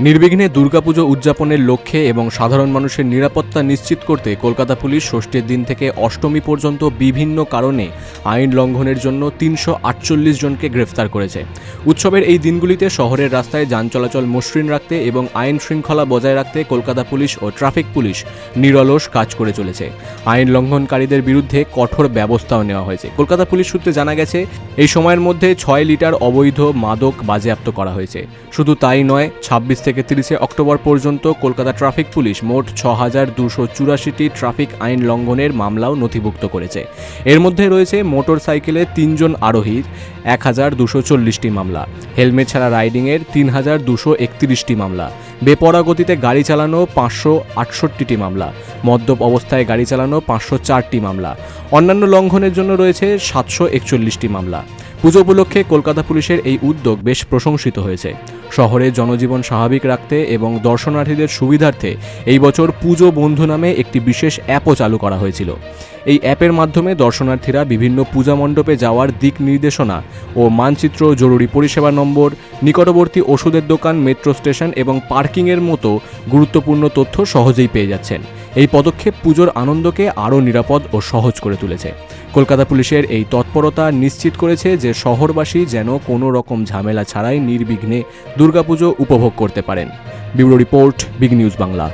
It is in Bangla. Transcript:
নির্বিঘ্নে দুর্গাপুজো উদযাপনের লক্ষ্যে এবং সাধারণ মানুষের নিরাপত্তা নিশ্চিত করতে কলকাতা পুলিশ ষষ্ঠীর দিন থেকে অষ্টমী পর্যন্ত বিভিন্ন কারণে আইন লঙ্ঘনের জন্য তিনশো আটচল্লিশ জনকে গ্রেফতার করেছে। উৎসবের এই দিনগুলিতে শহরের রাস্তায় যান চলাচল মসৃণ রাখতে এবং আইন শৃঙ্খলা বজায় রাখতে কলকাতা পুলিশ ও ট্রাফিক পুলিশ নিরলস কাজ করে চলেছে। আইন লঙ্ঘনকারীদের বিরুদ্ধে কঠোর ব্যবস্থাও নেওয়া হয়েছে। কলকাতা পুলিশ সূত্রে জানা গেছে, এই সময়ের মধ্যে ছয় লিটার অবৈধ মাদক বাজেয়াপ্ত করা হয়েছে। শুধু তাই নয়, ছাব্বিশ থেকে তিরিশে অক্টোবর পর্যন্ত কলকাতা ট্রাফিক পুলিশ মোট ছ হাজার দুশো চুরাশিটি ট্রাফিক আইন লঙ্ঘনের মামলাও নথিভুক্ত করেছে। এর মধ্যে রয়েছে মোটর সাইকেলে তিনজন আরোহীর এক হাজার দুশো চল্লিশটি মামলা। হেলমেট ছাড়া রাইডিংয়ের তিন হাজার দুশো একত্রিশটি মামলা। বেপরা গতিতে গাড়ি চালানো পাঁচশো আটষট্টিটি মামলা। মদ্যপ অবস্থায় গাড়ি চালানো পাঁচশো চারটি মামলা। অন্যান্য লঙ্ঘনের জন্য রয়েছে সাতশো একচল্লিশটি মামলা। পুজো উপলক্ষে কলকাতা পুলিশের এই উদ্যোগ বেশ প্রশংসিত হয়েছে। শহরে জনজীবন স্বাভাবিক রাখতে এবং দর্শনার্থীদের সুবিধার্থে এই বছর পুজো বন্ধু নামে একটি বিশেষ অ্যাপও চালু করা হয়েছিল। এই অ্যাপের মাধ্যমে দর্শনার্থীরা বিভিন্ন পূজা মণ্ডপে যাওয়ার দিক নির্দেশনা ও মানচিত্র, জরুরি পরিষেবা নম্বর, নিকটবর্তী ওষুধের দোকান, মেট্রো স্টেশন এবং পার্কিংয়ের মতো গুরুত্বপূর্ণ তথ্য সহজেই পেয়ে যাচ্ছেন। এই পদক্ষেপ পুজোর আনন্দকে আরও নিরাপদ ও সহজ করে তুলেছে। কলকাতা পুলিশের এই তৎপরতা নিশ্চিত করেছে যে শহরবাসী যেন কোনো রকম ঝামেলা ছাড়াই নির্বিঘ্নে দুর্গাপুজো উপভোগ করতে পারেন। Bureau report, big news Bangla.